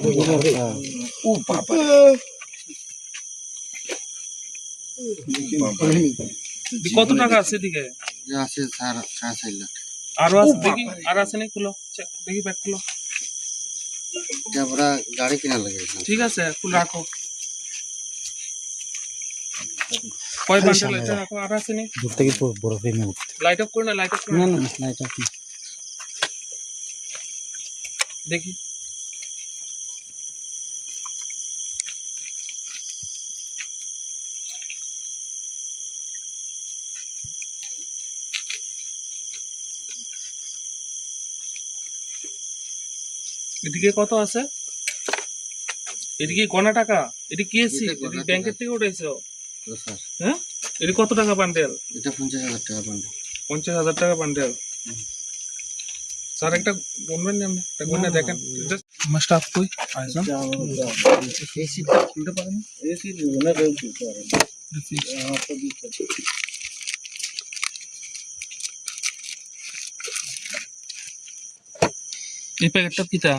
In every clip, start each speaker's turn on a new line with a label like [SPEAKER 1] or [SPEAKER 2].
[SPEAKER 1] ও বাবা
[SPEAKER 2] কত টাকা আছে এদিকে?
[SPEAKER 3] আছে স্যার সাড়ে চার লাখ
[SPEAKER 2] আরও আছে দেখি আর আছে নি খুলো। চেক, দেখি ব্যাগ খুলো।
[SPEAKER 3] এটা আমরা গাড়ি কিনা লাগিয়েছিলাম
[SPEAKER 2] ঠিক আছে খুলে রাখো। কয় বান্ডেল এটা রাখো। আর আছে নি
[SPEAKER 1] দূর থেকে পুরো বড় ফ্রেমে উঠতে
[SPEAKER 2] লাইট অফ করে না লাইট অফ করে
[SPEAKER 1] না।
[SPEAKER 2] না।
[SPEAKER 1] না না এটা কি
[SPEAKER 2] দেখি। এদিকে কত আছে? এদিকে গনা টাকা? এটি কি এসি। ব্যাংকের থেকে
[SPEAKER 3] তো স্যার।
[SPEAKER 2] হ্যাঁ? এটি কত টাকা বান্ডেল?
[SPEAKER 3] এটা পঞ্চাশ হাজার টাকা বান্ডেল।
[SPEAKER 2] পঞ্চাশ হাজার টাকা বান্ডেল। স্যার একটা গুনবেন না আপনি? একটা গুনে দেখেন। স্টাফ কই? আইজন
[SPEAKER 3] খুলতে পারেন? এই সিট না কেউ খুলতে পারে
[SPEAKER 2] এই প্যাকেটটা কিটা?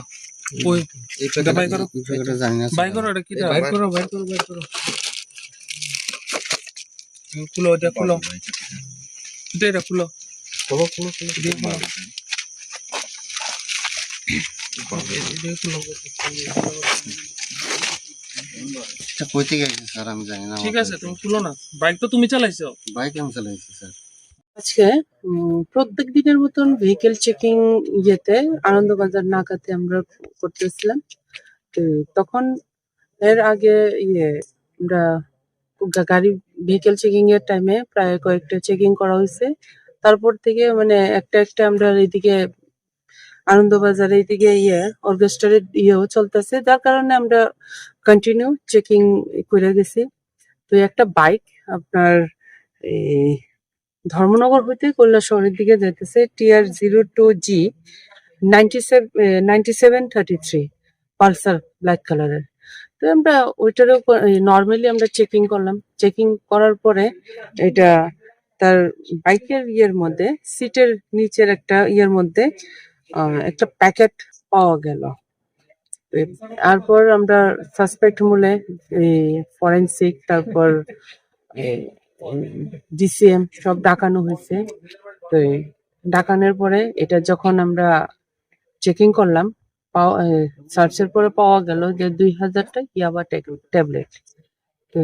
[SPEAKER 2] ওই
[SPEAKER 3] এই
[SPEAKER 2] এটা বাই করো।
[SPEAKER 3] প্যাকেটটা জানি না
[SPEAKER 2] বাই করো এটা কিটা?
[SPEAKER 3] বাইর
[SPEAKER 2] করো বাই করো বাই করো। খুলো এটা খুলো। এটা এটা খুলো।
[SPEAKER 3] খোলো খোলো খোলো।
[SPEAKER 2] দিয়ে খুলো। ঠিক আছে তুমি খুলো না। বাইক তো তুমি চালাইছো।
[SPEAKER 3] বাইক আমি চালাইছি স্যার।
[SPEAKER 4] আজকে প্রত্যেক দিনের মতন ভেহিকেল চেকিং ইয়েতে আনন্দবাজার নাকাতে আমরা করতেছিলাম। তো তখন এর আগে ইয়ে আমরা গাড়ি ভেহিকেল চেকিং এর টাইমে প্রায় কয়েকটা চেকিং করা হয়েছে। তারপর থেকে মানে একটা একটা আমরা এইদিকে আনন্দবাজার এইদিকে ইয়ে অর্কেস্ট্রারের ইয়েও চলতেছে। যার কারণে আমরা কন্টিনিউ চেকিং করে গেছি। তো একটা বাইক আপনার ধর্মনগর হইতে কল্যাণ শহরের দিকে যেতেছে TR zero two G ninety seven thirty three, Pulsar black কালারের। তো আমরা ওইটারও নর্মালি আমরা চেকিং করলাম। চেকিং করার পরে এটা তার বাইকের ইয়ের মধ্যে, সিটের নিচের একটা ইয়ের মধ্যে একটা প্যাকেট পাওয়া গেল। তারপর আমরা সাসপেক্ট মূলে ফরেন্সিক তারপর ডিসিএম সব ডাকানো হয়েছে। তো ডাকানোর পরে এটা যখন আমরা চেকিং করলাম সার্চের পরে পাওয়া গেল যে দুই হাজারটা ইয়াবা ট্যাবলেট তো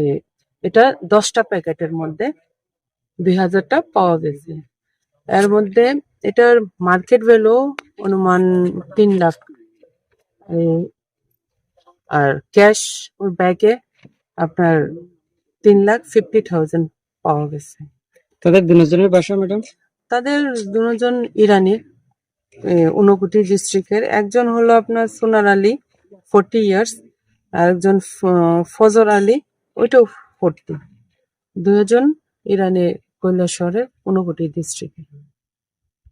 [SPEAKER 4] এটা দশটা প্যাকেটের মধ্যে দুই হাজারটা পাওয়া গেছে। এর মধ্যে এটার মার্কেট ভ্যালু অনুমান তিন লাখ। আর ক্যাশ ওর ব্যাগে আপনার তিন লাখ ফিফটি থাউজেন্ড পাওয়া গেছে।
[SPEAKER 1] তাদের দুজনের বাসা, ম্যাডাম?
[SPEAKER 4] তাদের দুজন ইরানের ঊনকোটি ডিস্ট্রিক্টের একজন হলো আপনার সোনার আলী ফোর্টি ইয়ার্স আর একজন ফ- ফজর আলী, ওইটাও ফোর্টি দুজন ইরানের কৈলাসহরের ঊনকোটি ডিস্ট্রিক্টে